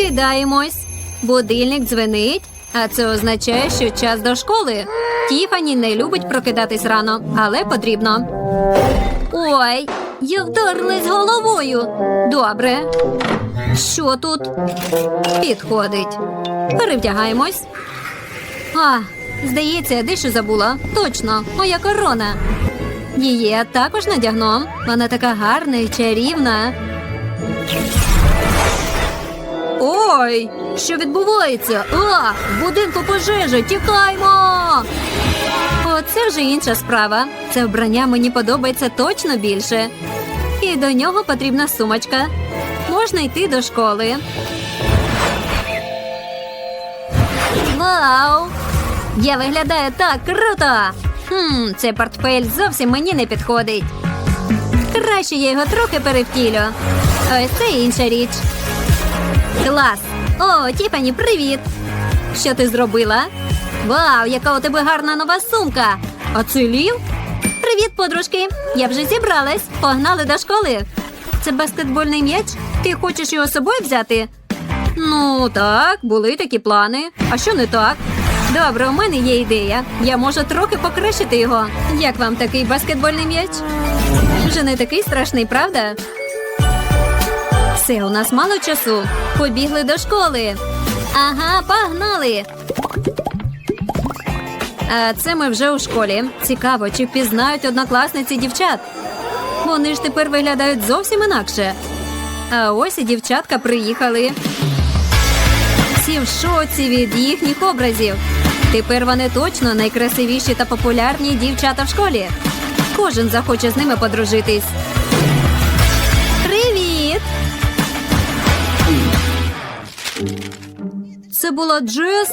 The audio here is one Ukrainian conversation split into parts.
Прокидаємось. Будильник дзвенить, а це означає, що час до школи. Тіфані не любить прокидатись рано, але потрібно. Ой, я вдарилась головою. Добре. Що тут? Підходить. Перевдягаємось. А, здається, я дещо забула. Точно, моя корона. Її я також надягну. Вона така гарна і чарівна. Ой, що відбувається? А, в будинку пожежа, тікаймо! Оце вже інша справа. Це вбрання мені подобається точно більше. І до нього потрібна сумочка. Можна йти до школи. Вау! Я виглядаю так круто! Хм, цей портфель зовсім мені не підходить. Краще я його трохи перевтілю. Ось це інша річ. Клас! О, Тіфані, привіт! Що ти зробила? Вау, яка у тебе гарна нова сумка! А це Лів? Привіт, подружки! Я вже зібралась. Погнали до школи. Це баскетбольний м'яч? Ти хочеш його з собою взяти? Ну, так, були такі плани. А що не так? Добре, у мене є ідея. Я можу трохи покращити його. Як вам такий баскетбольний м'яч? Вже не такий страшний, правда? Все, у нас мало часу. Побігли до школи. Ага, погнали. А це ми вже у школі. Цікаво, чи впізнають однокласниці дівчат. Вони ж тепер виглядають зовсім інакше. А ось і дівчатка приїхали. Всі в шоці від їхніх образів. Тепер вони точно найкрасивіші та популярні дівчата в школі. Кожен захоче з ними подружитись. Була Джес?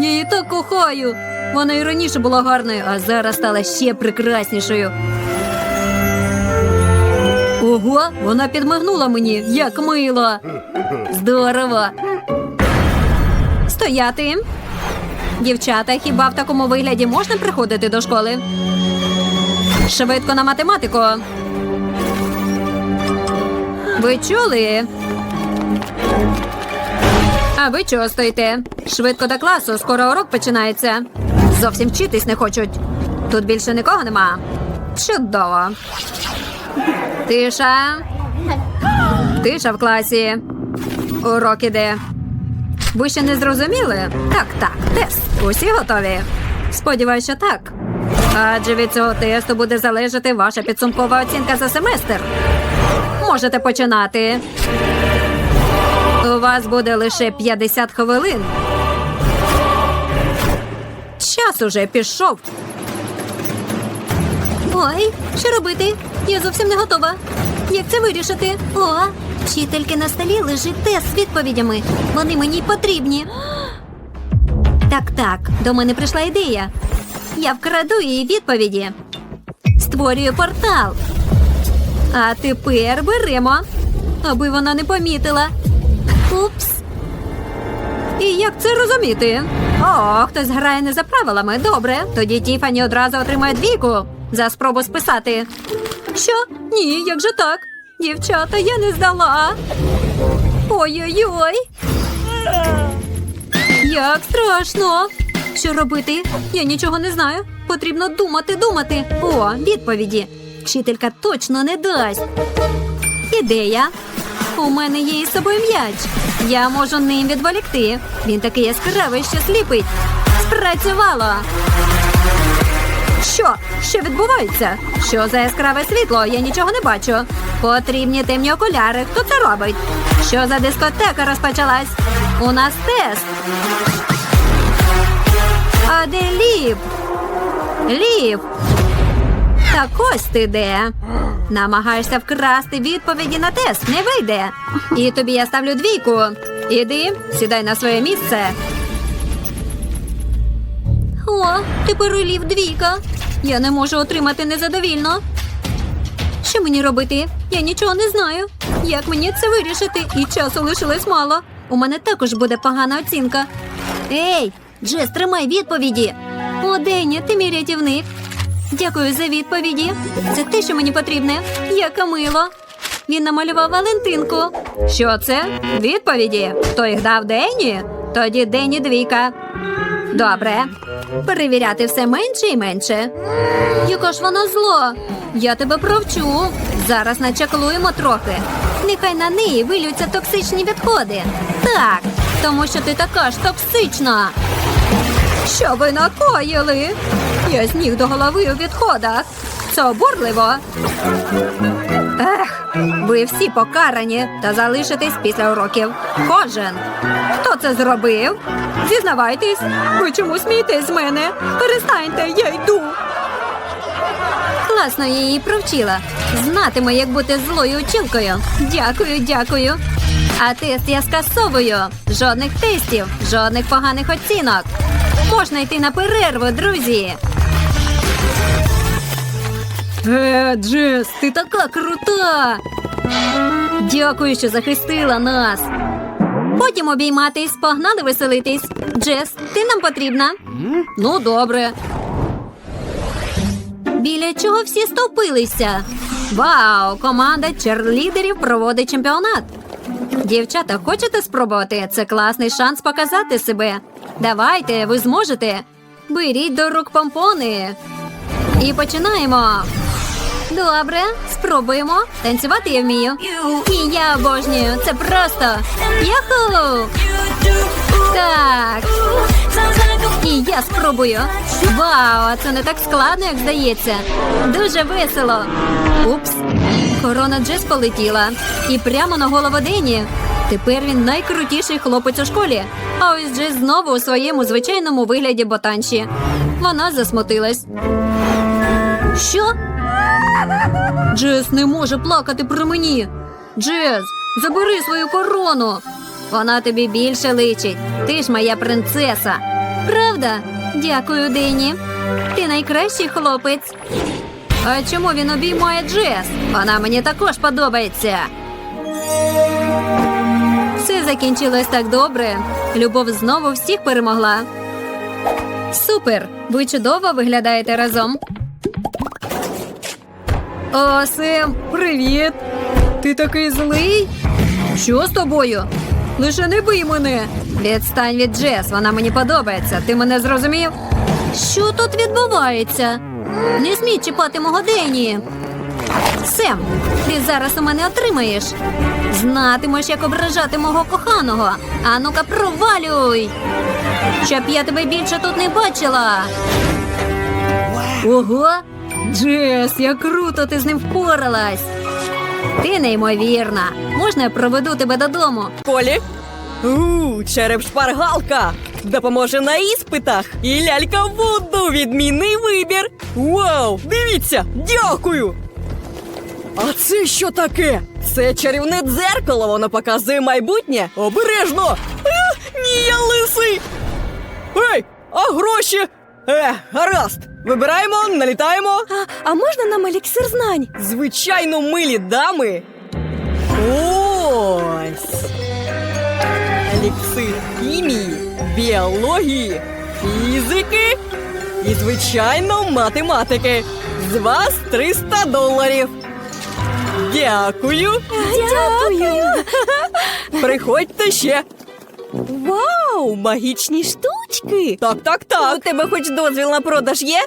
Я її так кохаю. Вона і раніше була гарною, а зараз стала ще прекраснішою. Ого, вона підмигнула мені, як мило. Здорово. Стояти. Дівчата, хіба в такому вигляді можна приходити до школи? Швидко на математику. Ви чули? А ви чого стоїте? Швидко до класу, скоро урок починається. Зовсім вчитись не хочуть. Тут більше нікого нема. Чудово. Тиша. Тиша в класі. Урок іде. Ви ще не зрозуміли? Так, так, тест. Усі готові? Сподіваюся, що так. Адже від цього тесту буде залежати ваша підсумкова оцінка за семестр. Можете починати. У вас буде лише 50 хвилин. Час уже пішов. Ой, що робити? Я зовсім не готова. Як це вирішити? О, вчительки на столі лежить тест з відповідями. Вони мені потрібні. Так, так, до мене прийшла ідея. Я вкраду її відповіді. Створюю портал. А тепер беремо, аби вона не помітила. Упс. І як це розуміти? О, хтось грає не за правилами. Добре. Тоді Тіфані одразу отримає двійку за спробу списати. Що? Ні, як же так? Дівчата, я не здала. Ой-ой-ой. Як страшно. Що робити? Я нічого не знаю. Потрібно думати, думати. О, відповіді. Вчителька точно не дасть. Ідея. У мене є із собою м'яч. Я можу ним відволікти. Він такий яскравий, що сліпить. Спрацювало. Що? Що відбувається? Що за яскраве світло? Я нічого не бачу. Потрібні темні окуляри. Хто це робить? Що за дискотека розпочалась? У нас тест. А де ліп? Ліп. Так ось ти де. Намагаєшся вкрасти відповіді на тест, не вийде. І тобі я ставлю двійку. Іди, сідай на своє місце. О, тепер у лів двійка. Я не можу отримати незадовільно. Що мені робити? Я нічого не знаю. Як мені це вирішити? І часу лишилось мало. У мене також буде погана оцінка. Ей, Джес, тримай відповіді. О, Деня, ти мій рятівник. Дякую за відповіді. Це те, що мені потрібне. Яка мило. Він намалював Валентинку. Що це? Відповіді. Хто їх дав Дені? Тоді Дені двійка. Добре. Перевіряти все менше і менше. Яка ж вона зло? Я тебе провчу. Зараз начаклуємо трохи. Нехай на неї вилються токсичні відходи. Так, тому що ти така ж токсична. Що ви накоїли? Я з ніг до голови у відходах. Це обурливо. Ех, ви всі покарані та залишитесь після уроків. Кожен. Хто це зробив? Зізнавайтесь, ви чому смієтесь з мене? Перестаньте, я йду. Класно я її провчила. Знатиме, як бути злою училкою. Дякую, дякую. А тест я скасовую. Жодних тестів, жодних поганих оцінок. Можна йти на перерву, друзі. Е, Джес, ти така крута. Дякую, що захистила нас. Потім обійматись, погнали веселитись. Джес, ти нам потрібна. Ну, добре. Біля чого всі стовпилися? Вау! Команда черлідерів проводить чемпіонат. Дівчата, хочете спробувати? Це класний шанс показати себе. Давайте, ви зможете. Беріть до рук помпони. І починаємо. Добре, спробуємо. Танцювати я вмію. І я обожнюю. Це просто. Яху! Так. І я спробую. Вау, це не так складно, як здається. Дуже весело. Упс. Корона Джес полетіла. І прямо на голову Дені. Тепер він найкрутіший хлопець у школі. А ось Джес знову у своєму звичайному вигляді ботанші. Вона засмутилась. Що? Джес не може плакати про мені. Джес, забери свою корону. Вона тобі більше личить. Ти ж моя принцеса. Правда? Дякую, Дені. Ти найкращий хлопець. А чому він обіймає Джес? Вона мені також подобається. Все закінчилось так добре. Любов знову всіх перемогла. Супер! Ви чудово виглядаєте разом. О, Сем, привіт! Ти такий злий? Що з тобою? Лише не бий мене. Відстань від Джес, вона мені подобається. Ти мене зрозумів? Що тут відбувається? Не смій чіпати мого Дені. Сем, ти зараз у мене отримаєш. Знатимеш, як ображати мого коханого. А ну-ка, провалюй! Щоб я тебе більше тут не бачила. Ого! Джес, як круто ти з ним впоралась. Ти неймовірна. Можна я проведу тебе додому? Полі? У, череп шпаргалка. Допоможе на іспитах. І лялька Вуду. Відмінний вибір. Вау! Дивіться! Дякую! А це що таке? Це чарівне дзеркало, воно показує майбутнє. Обережно! А, ні, я лисий! Ей, а гроші? Е, гаразд. Вибираємо, налітаємо. А, а можна нам еліксир знань? Звичайно, милі дами. Ось. Еліксир хімії, біології, фізики і, звичайно, математики. З вас 300 доларів. Дякую. Дякую. Приходьте ще. Вау, магічні штучки. Так, так, так. У тебе хоч дозвіл на продаж є?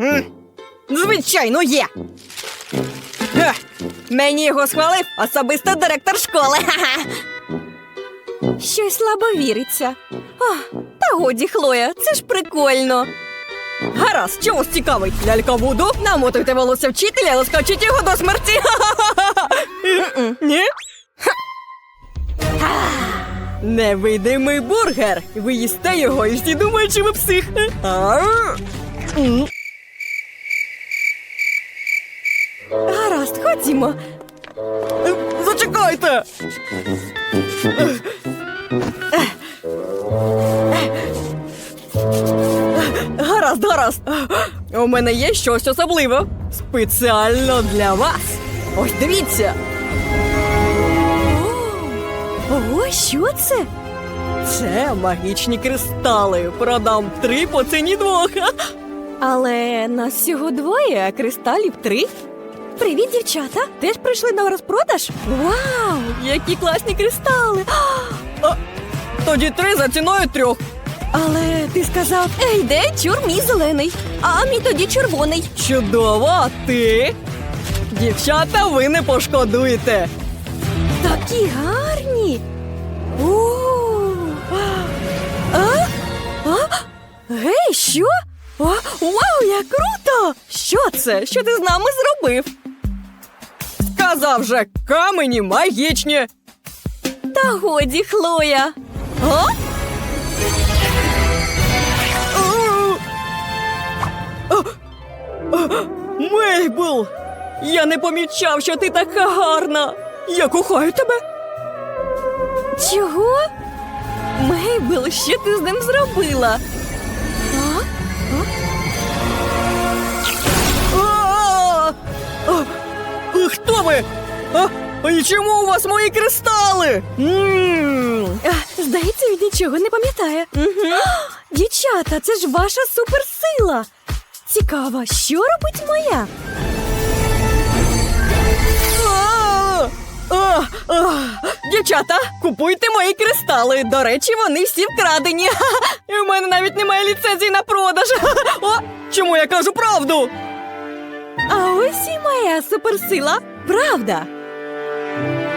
М, Звичайно, є. Ех, Мені його схвалив особисто директор школи. Ха-ха. Щось слабо віриться. А, та годі, Хлоя, це ж прикольно. Гаразд, чого вас цікавить? Лялька Вуду, намотуйте волосся вчителя і розкачіть його до смерті. Ні? Невидимий бургер. Ви їсте його і всі думають, що ви псих. Гаразд, ходімо. Зачекайте. Гаразд, гаразд. У мене є щось особливе. Спеціально для вас. Ось дивіться. Що це? Це магічні кристали. Продам три по ціні двох. Але нас всього двоє, а кристалів три. Привіт, дівчата! Теж прийшли на розпродаж? Вау! Які класні кристали! А, тоді три за ціною трьох. Але ти сказав, ей, де чур мій зелений, а мій тоді червоний. Чудово, а ти? Дівчата, ви не пошкодуєте. Такі гарні. Гей, що? О, вау, як круто! Що це? Що ти з нами зробив? Сказав же, камені магічні. Та годі, Хлоя. А? Мейбл! Я не помічав, що ти така гарна. Я кохаю тебе. Чого? Мейбл, що ти з ним зробила? А? А! А! А, Хто ви? А? І чому у вас мої кристали? А, Здається, він нічого не пам'ятає. Угу. Дівчата, це ж ваша суперсила. Цікаво, що робить моя? Дівчата, купуйте мої кристали. До речі, вони всі вкрадені. І в мене навіть немає ліцензії на продаж. О, чому я кажу правду? А ось і моя суперсила, правда.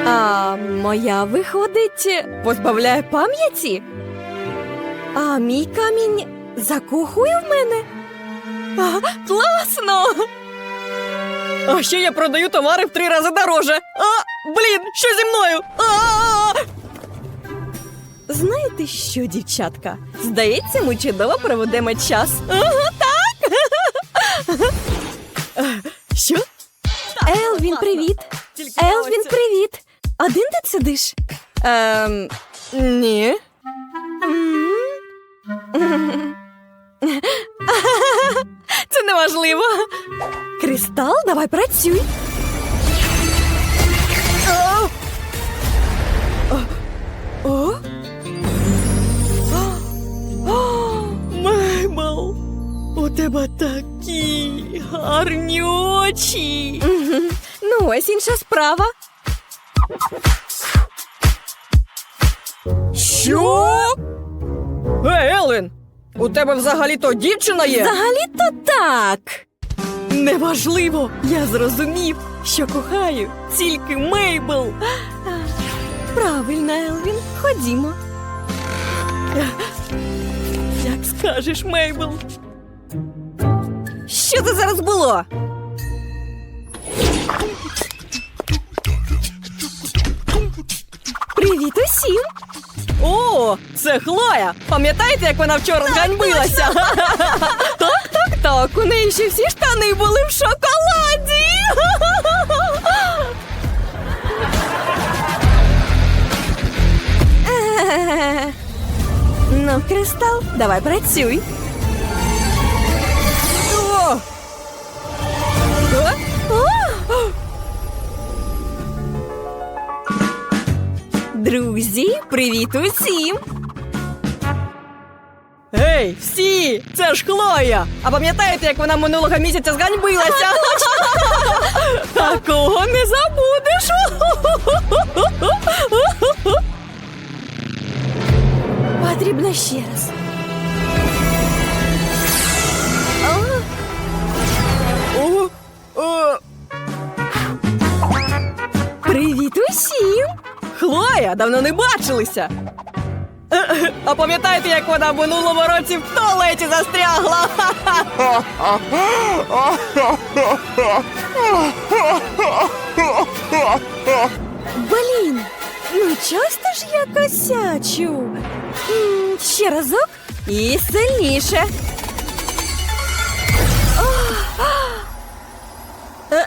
А моя виходить, позбавляє пам'яті. А мій камінь закохує в мене. А, класно! А ще я продаю товари в три рази дороже. А, блін, що зі мною? А! Знаєте що, дівчатка? Здається, ми чудово проведемо час. Ага, так. Що? Елвін, привіт. Елвін, привіт. Один ти сидиш? Ем, ні. М? Це неважливо. Кристал, давай працюй. О? О! Мейбл, у тебе такі гарні очі. Ну, ось інша справа. Що? Ей, Елвін, у тебе взагалі-то дівчина є? Взагалі-то так. Неважливо, я зрозумів, що кохаю тільки Мейбл. Правильно, Елвін, ходімо. Як скажеш, Мейбл. Що це зараз було? Привіт усім! О, це Хлоя. Пам'ятаєте, як вона вчора зганьбилася? Так, так, так, у неї ще всі штани були в шоколаді. Ну, Кристал, давай працюй. Друзі, привіт усім! Гей, всі! Це ж Хлоя! А пам'ятаєте, як вона минулого місяця зганьбилася? Такого не забудеш! Потрібно ще раз. Привіт усім! Хлоя, давно не бачилися. Е, А пам'ятаєте, як вона в минулому році в туалеті застрягла? Блін, ну часто ж я косячу. Ще разок і сильніше.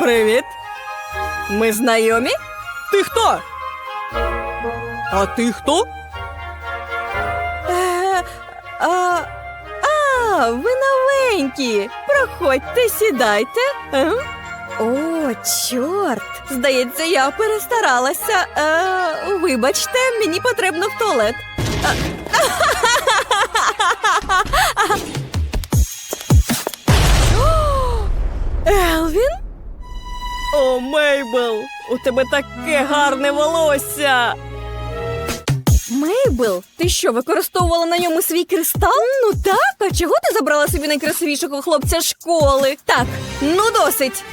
Привіт. Ми знайомі? Ти хто? А ти хто? Е, а, а, ви новенькі. Проходьте, сідайте. Е? О, чорт. Здається, я перестаралася. Е, вибачте, мені потрібно в туалет. Е, Мейбл, у тебе таке гарне волосся. Мейбл, ти що, використовувала на ньому свій кристал? Ну так, а чого ти забрала собі найкрасивішого хлопця школи? Так, ну досить.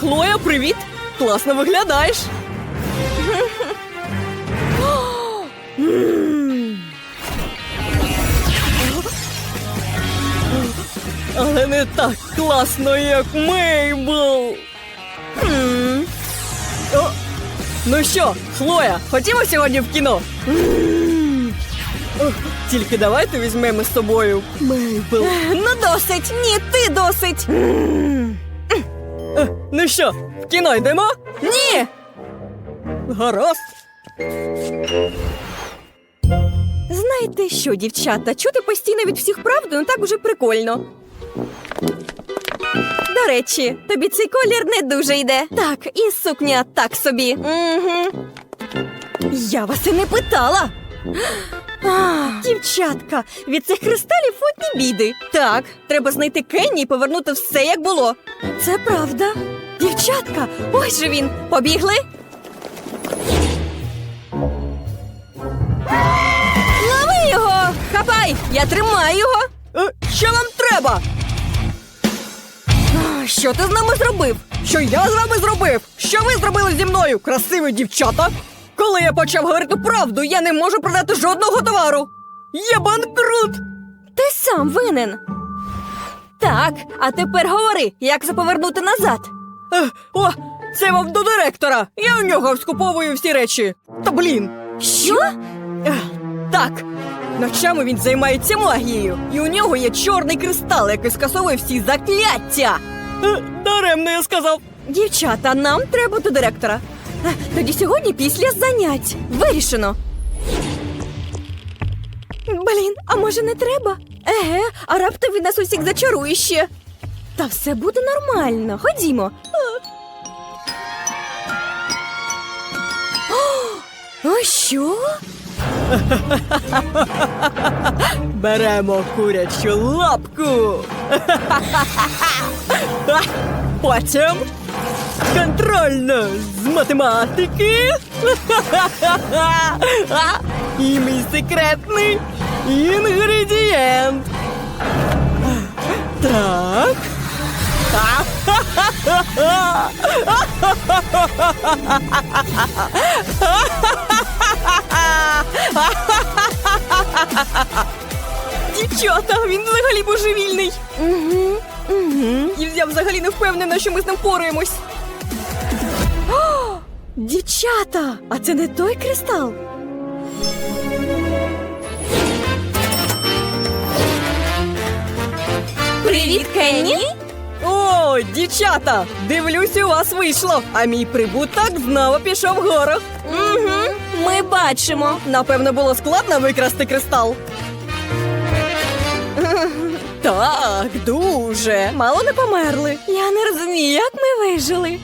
Хлоя, привіт! Класно виглядаєш. Але не так класно, як Мейбл. О, Ну що, Хлоя, ходімо сьогодні в кіно? Тільки давайте візьмемо з собою Мейбл. Ну досить. Ні, ти досить. Ну що, в кіно йдемо? Ні. Гаразд. Знаєте що, дівчата, чути постійно від всіх правду не так уже прикольно. До речі, тобі цей колір не дуже йде. Так, і сукня так собі. Угу. Я вас і не питала. А, дівчатка, від цих кристалів одні біди. Так, треба знайти Кенні і повернути все, як було. Це правда. Дівчатка, ось же він. Побігли? Лови його! Хапай! Я тримаю його! Е, Що вам треба? Що ти з нами зробив? Що я з вами зробив? Що ви зробили зі мною, красиві дівчата? Коли я почав говорити правду, я не можу продати жодного товару. Я банкрут. Ти сам винен. Так, а тепер говори, як це повернути назад. Е, О, це вам до директора. Я у нього скуповую всі речі. Та блін. Що? Ех, Так, ночами він займається магією, і у нього є чорний кристал, який скасовує всі закляття. Е, Даремно я сказав. Дівчата, нам треба до директора. Е, Тоді сьогодні після занять. Вирішено. Блін, а може не треба? Еге, а раптом він нас усіх зачарує ще. Та все буде нормально. Ходімо. А що? Беремо курячу лапку. Потім контрольно з математики. І мій секретний інгредієнт. Так. Дівчата, він взагалі божевільний. Угу, угу. І я взагалі не впевнена, що ми з ним впораємось. Дівчата, а це не той кристал. Привіт, Кенні! О, дівчата! Дивлюсь, у вас вийшло, а мій прибуток знову пішов вгору. Угу, ми бачимо. Напевно, було складно викрасти кристал. Так, дуже. Мало не померли. Я не розумію, як ми вижили.